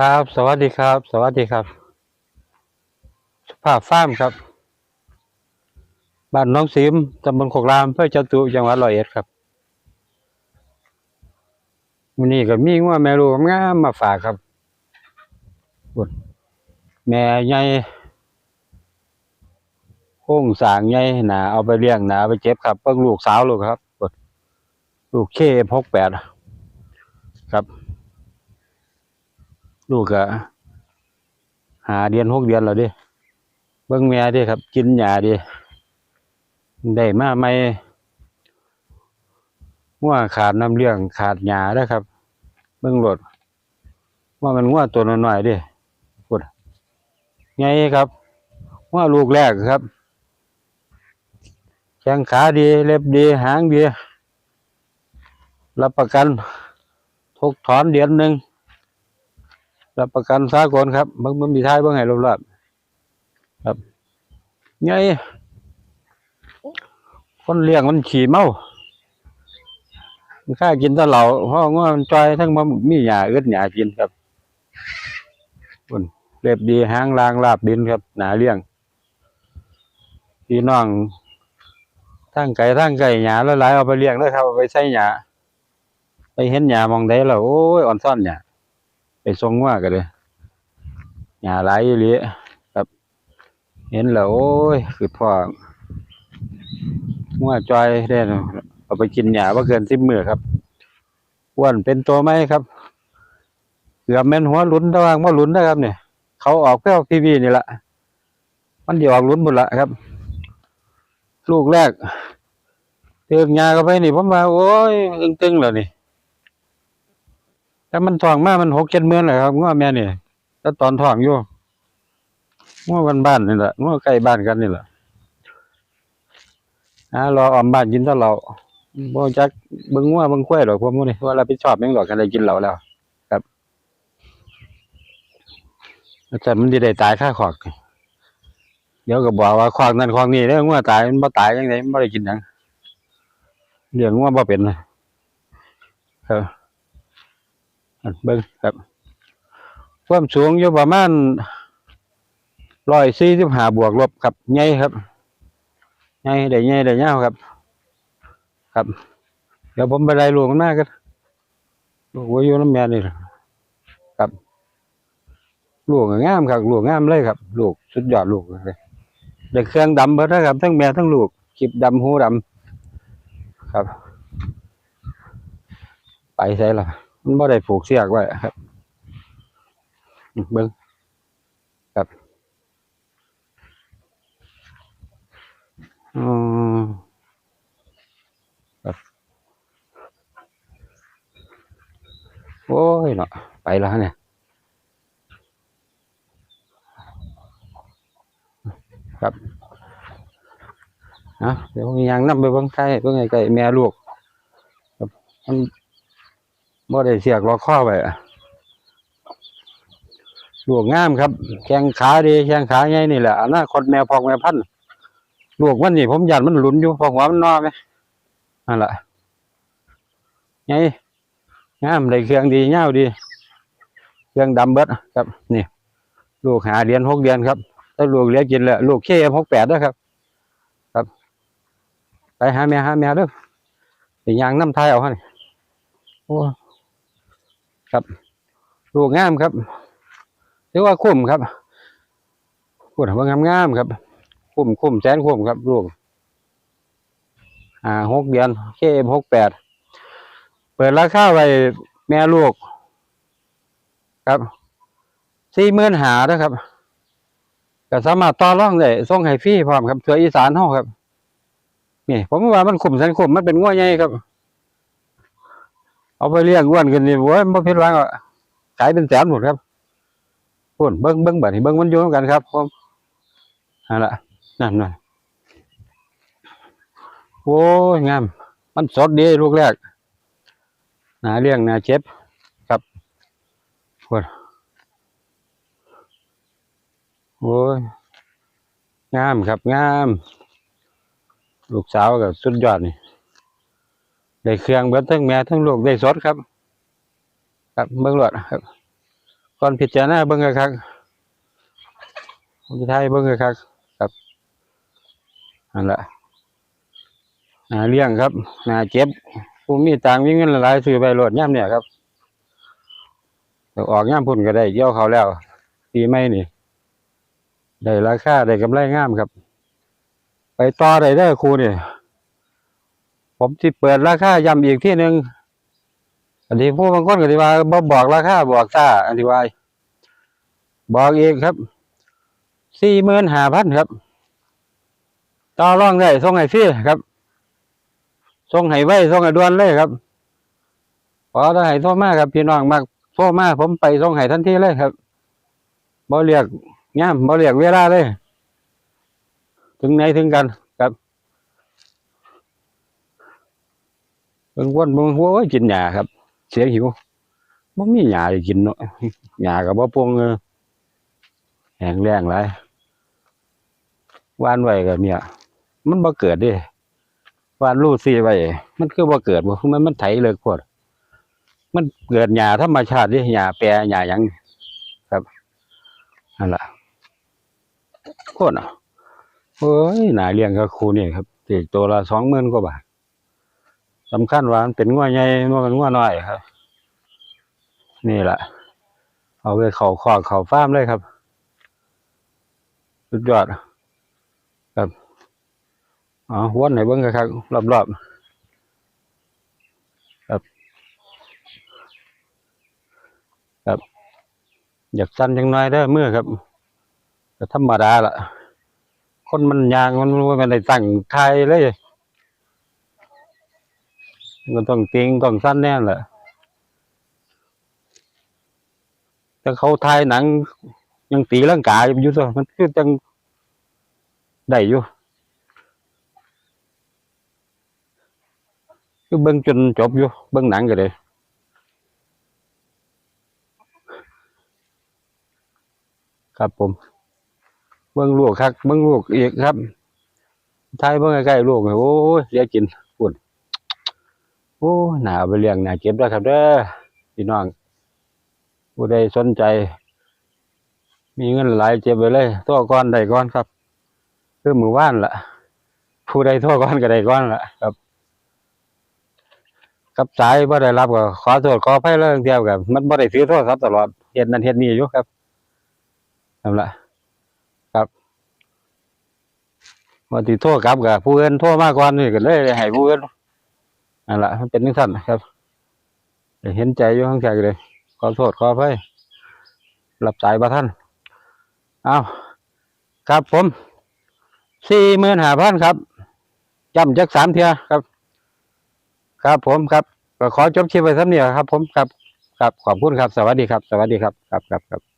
ครับ สวัสดีครับ สวัสดีครับสุภาพฟ้าร์มครับ บ้านน้องซิมตำบลโคกรามเพื่อจตุจังหวัดร้อยเอ็ดครับวันนี้ก็มีงัวแม่ลูกงามมาฝากครับบุดแม่ใหญ่โค้งสางใหญ่หนาเอาไปเลี้ยงหนาไปเจ็บครับเพิ่งลูกสาวลูกครับบุดลูกเคพกแปดครับ ลูกก็หาเดือนหกเดือนแล้วดิเบิ่งแม่ดิครับ กินหญ้าดิได้มาใหม่งัวขาดน้ำเลี้ยงขาดหญ้าเด้อครับ เบิ่งรถว่ามันงัวตัวน้อยๆดิพุดไงครับงัวลูกแรกครับแข้งขาดีเล็บดีหางดีรับประกันทุกถอนเดือนหนึ่ง รับประกันสากลครับ มันมันมีท้ายบิ่งให้รอบๆครับไงคนเลี้ยงมันขี่เมามันค่ากินแตเหล่าเพราะว่ามันจอยทั้งมันมีหญ้าอึดหญ้ากินครับคนเรียบดีหางลางลาบดินครับ หนาเลี้ยงพี่น้องทั้งไก่ทั้งไก่หญ้าหลายเอาไปเลี้ยงเลยครับเอาไปใส่หญ้าไปเห็นหญ้ามองได้แล้วโอ้ยอ่อนซ่อนหญ้า ไปส่งว่ากันเลยหญ้าหลายอีหลีครับ เห็นแล้วโอ้ยคือพ่อมั่วจอยได้เนาะเอาไปกินหญ้าว่าเกินสิบมือครับอ้วนเป็นตัวไหมครับเกือบแม่นหัวหลุนระวางว่าหลุนนะครับเนี่ยเขาออกแค่ทีวีนี่แหละมันเดี๋ยวออกหลุนหมดละครับ ลูกแรกเตือนยาเข้าไปนี่ผมมาโอ้ยตึงๆแล้วนี่ แต่มันทองมามันหกเจ็ดเมือนเลยครับง้อแม่นี่แต่ตอนทองอยู่ง้อบ้านบ้านนี่แหละง้อใกล้บ้านกันนี่แหละอ่ารอออมบ้านกินแตเราบ่จักบิ่งง้อบิ่งควายหรอกผมนี่ว่าเรับผิดชอบแม่งดอกกันได้กินเหล้าแล้ว ครับแต่มันสิได้ตายค่าขอกเดี๋ยวก็บอกว่าขอกนั่นขอกนี่เด้อง้อตายมันบ่ตายจังไดมันบ่ได้กินหยังเลี้ยงง้อบ่เป็นนะครับอัน เบิ่งครับความสูงอยู่ประมาณร้อยสี่สิบห้าบวกลบครับใหญ่ครับใหญ่ได้ใหญ่ได้ยาวครับ ครับ เดี๋ยวผมไปไล่ลูกมันมากันลูกวัวอยู่น้ำแม่นี่ครับลูกงามครับลูกงามเลยครับ ลูกสุดยอดลูกเลยได้เครื่องดำเบิดนะครับ ทั้งแม่ทั้งลูกคลิปดำหูดำครับ ไปใช่ละ มันบ่ได้ผูกเสียกไว้ครับเบิ่งครับอืมครับโอ้ยเนาะไปแล้วเนี่ยครับนะเดี๋ยวยังนำไปเบิ่งไก่เบิ่งไก่แม่ลูกครับมัน บ่ได้เสียกล็อกข้อไว้ลูกงามครับ แข้งขาดีแข้งขาใหญ่นี่แหละอนาคตแม่พอกแม่พันลูกมันนี่ผมยันมันหลุนอยู่พอหัวมันนอไหมนั่นแหละไงงามได้เครื่องดีเงาดี เครื่องดำเบิดครับ นี่ ลูกหาเดือนหกเดือนครับถ้าลูกเลี้ยงกินแล้วลูกเคหกแปดด้วยครับ ครับ ไปหาแม่หาแม่ด้อไปยางน้ำไทยเอาให้โอ้ ครับลูกงามครับเรียกว่าคุ้มครับพูดว่างามงามๆครับ คุ้มคุ้มแสนคุ้มครับลูกอ่าหกเดือนเคหกแปดเปิดราคาไว้แม่ลูก ครับสี่หมื่นหาด้วยครับก็สามารถต่อรองได้ส่งให้ฟรีพร้อมครับเสืออีสานเฮาครับ นี่ ผมว่ามันคุ้มแสนคุ้มมันเป็นงัวใหญ่ครับ เอาไปเลี้ยงอ้วนกันนี่โว้ยบ่ผิดหวังอะขายเป็นแสนหมดครับพุ่นเบิ่งเบิ่งแบัดนี้เบิ่งมันอยู่กันครับผมนั่นละนั่นน่ะโอ้ยงาม มันสดดีลูกแรกหนาเลี้ยงหนาเจ็บครับพุ่นโอ้ยงามครับงาม ลูกสาวกับสุดยอดนี่ ได้เครื่องเบิดทั้งแม่ทั้งลูกได้สดครับ ครับเบิ่งรถครับก่อนพิจารณาเบิ่งคักๆผมสิทายเบิ่งคักๆครับนั่นแหละนาเลี้ยงครับนาเจ็บผู้มีตังค์มีเงินหลายๆซื้อไปโลดย่ำเนี่ยครับออกย่ำพุ่นก็ได้เกี่ยวเขาแล้วปีใหม่นี่ได้ราคาได้กำไรงามครับ ไปต่อได้เด้ครูนี่ ผมสิเปิดราคาย้ำอีกที่หนึ่งอันที่ผู้บางคนก็ที่ว่าบบอกราคาบอกซ่าอันที่ว่าบอกเอีกครับสี่หมื่นห้าพันครับต่อรองได้ส่งให้ฟรีครับส่งให้ไว้ส่งให้ด่วนเลยครับพอถ้าให้โทรมากครับพี่น้องมากโทรมากผมไปส่งให้ทันทีเลยครับบ่เรียกย่ามบ่เรียกเวลาเลย ถึงไหนถึงกันครับ เบิ่งวนเบิ่งโอ้ยกินหญ้าครับ เสียงหิวบ่มีหญ้าให้กินเนาะหญ้าก็บ่ปวงเออแห้งแล้งหลายว่านไว้ก็เนี่ย มันบ่เกิดด้ว่านรูดซีไว้มันคือบ่เกิดบ่มันมันไถเลิกโพดมันเกิดหญ้าธรรมชาติด้หญ้าแปรหญ้าหยังครับนั่นล่ะโคตรอะเฮ้ยหนาเลี้ยงกับครูนี่ครับตีตัวละสองหมื่นกว่าบาท สำคัญว่ามันเป็นงัวใหญ่งัวเป็นงัวน้อยครับ นี่แหละเอาไปเขาขอกเขาฟ้ามเลยครับ สุดยอดครับอ๋อวนไหนเบิ้งกันครับรอบๆครับ ครับ อยากสั้นจังน้อยได้อมือครับธรรมดาล่ะ คนมันยางมันมันได้ตั้งไทยเลย มันต้องเติงต้องสั้นแน่แหละแต่เขาทายหนัง ยังตีร่างกายอยู่ตัวมันคือจังได้อยู่คือเบิ่งจนจบอยู่เบิ่งหนังก็เลยครับผม เบิ่งลูกครับเบิ่งลูกอีกครับทายเบิ่งใกล้ๆลูกโอ้ยเสียกิน อ้หนาไปเลี้ยงหนาเก็บแล้วครับเด้อพี่น้องผู้ใดสนใจ มีเงินหลายเจ็บไปเลยโทรก่อนได้ก่อนครับคือมือว่านล่ะ ผู้ใดโทรก่อนก็ได้ก่อนล่ะครับกับสายบ่ได้รับก็ขอโทษขออภัยเรื่องเดียวกับมันบ่ได้ถือโทรศัพท์ตลอดเฮ็ดนั่นเฮ็ดนี่อยู่ครับนั่นล่ะว่าติโทรกลับกับผู้อื่นโทรมาก่อนนี่ก็เลยให้ผู้อื่น นั่นแหละมันเป็นจังซั่นนะครับเห็นใจอยู่ข้างใจเลยขอโทษขออภัยรับสายบ่ท่านเอาครับผมสี่หมื่นห้าพันครับจำจักสามเทียครับ ครับผมครับก็ขอจบคลิปไว้สำเนียครับ ผมครับครับขอบคุณครับ สวัสดีครับ สวัสดีครับ ครับครับครับ